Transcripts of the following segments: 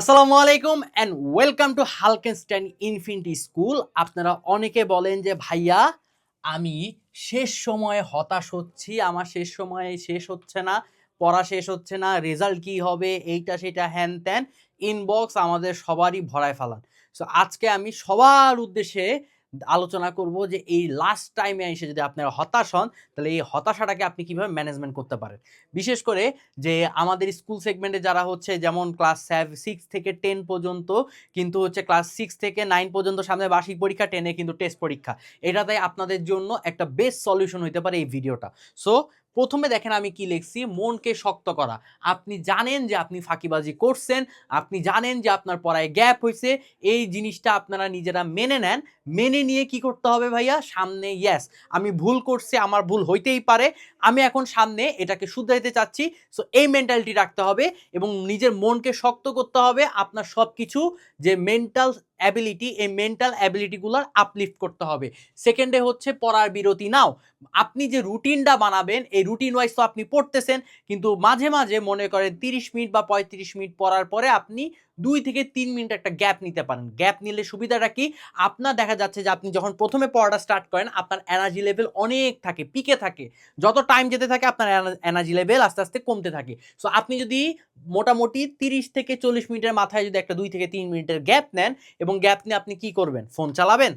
আসসালামু আলাইকুম and welcome to Halkenstein infinity school আপনারা অনেকে বলেন যে, ভাইয়া, আমি শেষ সময়ে হতাশ হচ্ছি, আমার শেষ সময়ে শেষ হচ্ছে না, পড়া শেষ হচ্ছে না রেজাল্ট কি হবে, এইটা সেটা হ্যান ত্যান ইনবক্স আমাদের সবারই ভরায় ফেলান। সো আজকে আমি সবার উদ্দেশ্যে আলোচনা করব যে এই লাস্ট টাইমে এসে যদি আপনারা হতাশ হন, তাহলে এই হতাশাটাকে আপনি কীভাবে ম্যানেজমেন্ট করতে পারেন? বিশেষ করে যে আমাদের স্কুল সেগমেন্টে যারা হচ্ছে, যেমন ক্লাস সিক্স থেকে টেন পর্যন্ত, কিন্তু হচ্ছে ক্লাস সিক্স থেকে নাইন পর্যন্ত সামনে বার্ষিক পরীক্ষা টেনে কিন্তু টেস্ট পরীক্ষা। এটাতে আপনাদের জন্য একটা বেস্ট সলিউশন হইতে পারে এই ভিডিওটা সো প্রথমে দেখেন আমি কি লিখছি? মনকে শক্ত করা। আপনি জানেন যে আপনি ফাঁকিবাজি করছেন, আপনি জানেন যে আপনার পড়ায় গ্যাপ হয়েছে, এই জিনিসটা আপনারা নিজেরা মেনে নেন। মেনে নিয়ে কি করতে হবে ভাইয়া? সামনে ইয়েস আমি ভুল করছি, আমার ভুল হইতেই পারে, আমি এখন সামনে এটাকে শুধরাইতে চাচ্ছি। সো এই মেন্টালিটি রাখতে হবে এবং নিজের মনকে শক্ত করতে হবে। আপনার সব কিছু যে মেন্টাল অ্যাবিলিটি এই মেন্টাল অ্যাবিলিটিগুলোর আপলিফট করতে হবে। সেকেন্ডে হচ্ছে পড়ার বিরতি নাও। আপনি যে রুটিনটা বানাবেন, এই রুটিন ওয়াইজ তো আপনি পড়তেছেন, কিন্তু মাঝে মাঝে মনে করেন তিরিশ মিনিট বা পঁয়ত্রিশ মিনিট পড়ার পরে আপনি দুই থেকে তিন মিনিট একটা গ্যাপ নিতে পারেন। গ্যাপ নিলে সুবিধাটা কি? আপনার দেখা যাচ্ছে যে আপনি যখন প্রথমে পড়াটা স্টার্ট করেন, আপনার এনার্জি লেভেল অনেক থাকে পিকে থাকে। যত টাইম যেতে থাকে, আপনার এনার্জি লেভেল আস্তে আস্তে কমতে থাকে। সো আপনি যদি মোটামুটি তিরিশ থেকে চল্লিশ মিনিটের মাথায় যদি একটা দুই থেকে তিন মিনিটের গ্যাপ নেন, এবং গ্যাপ নিয়ে আপনি কি করবেন? ফোন চালাবেন?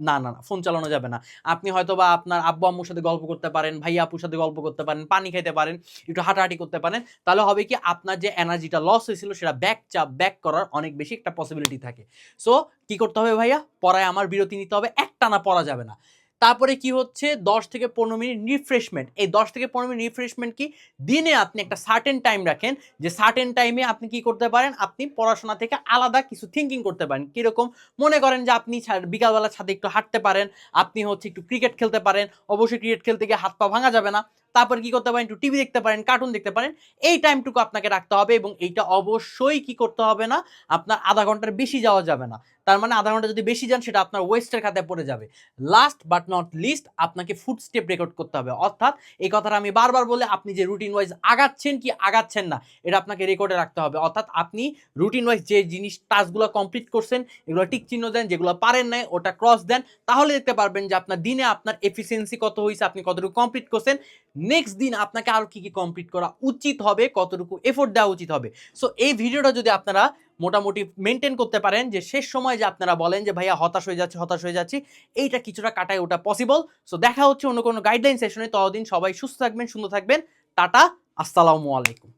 না না না ফোন চালানো যাবে না। আপনি হয়তো বা আপনার আব্বু, আম্মুর সাথে গল্প করতে পারেন, ভাইয়া, আপুর সাথে গল্প করতে পারেন, পানি খেতে পারেন, একটু হাঁটাহাঁটি করতে পারেন, তাহলে হবে কি আপনার যে এনার্জিটা লস হয়েছিল, সেটা ব্যাক চাপ ব্যাক করার অনেক বেশি একটা পসিবিলিটি থাকে। সো কি করতে হবে ভাইয়া? পড়ায় আমার বিরতি নিতে হবে, একটানা পড়া যাবে না। তারপরে কি হচ্ছে? দশ থেকে পনেরো মিনিট রিফ্রেশমেন্ট এই দশ থেকে পনেরো মিনিট রিফ্রেশমেন্ট কি? দিনে আপনি একটা সার্টেন টাইম রাখেন, যে সার্টেন টাইমে আপনি কি করতে পারেন? আপনি পড়াশোনা থেকে আলাদা কিছু থিঙ্কিং করতে পারেন। কীরকম? মনে করেন যে আপনি বিকালবেলা ছাদে একটু হাঁটতে পারেন, আপনি হচ্ছে একটু ক্রিকেট খেলতে পারেন, অবশ্যই ক্রিকেট খেলতে গিয়ে হাত পা ভাঙা যাবে না। তারপর কি করতে পারেন? একটু টিভি দেখতে পারেন কার্টুন দেখতে পারেন। এই টাইমটুকু আপনাকে রাখতে হবে এবং এইটা অবশ্যই কি করতে হবে না? আপনার আধা ঘণ্টার বেশি যাওয়া যাবে না। তার মানে আধা ঘণ্টা যদি বেশি যান, সেটা আপনার ওয়েস্টের খাতে পড়ে যাবে। লাস্ট বাট নট লিস্ট আপনাকে ফুড স্টেপ রেকর্ড করতে হবে। অর্থাৎ এই কথাটা আমি বারবার বলে আপনি যে রুটিন ওয়াইজ আগাচ্ছেন কি আগাচ্ছেন না, এটা আপনাকে রেকর্ডে রাখতে হবে। অর্থাৎ আপনি রুটিন ওয়াইজ যে জিনিস টাস্কগুলো কমপ্লিট করছেন, এগুলো টিক চিহ্ন দেন, যেগুলো পারেন নাই, ওটা ক্রস দেন, তাহলে দেখতে পারবেন যে আপনার দিনে আপনার এফিসিয়েন্সি কত হয়েছে আপনি কতটুকু কমপ্লিট করছেন। নেক্সট দিন আপনাকে আরও কী কী কমপ্লিট করা উচিত হবে, কতটুকু এফোর্ট দেওয়া উচিত হবে। সো এই ভিডিওটা যদি আপনারা মোটামুটি মেনটেন করতে পারেন যে শেষ সময় যে আপনারা বলেন যে, ভাইয়া, হতাশ হয়ে যাচ্ছে, হতাশ হয়ে যাচ্ছে, এইটা কিছুটা কাটায় ওটা পসিবল সো দেখা হচ্ছে অন্য কোনো গাইডলাইন সেশনে ততদিন সবাই সুস্থ থাকবেন, সুন্দর থাকবেন। টাটা, আসসালামু আলাইকুম।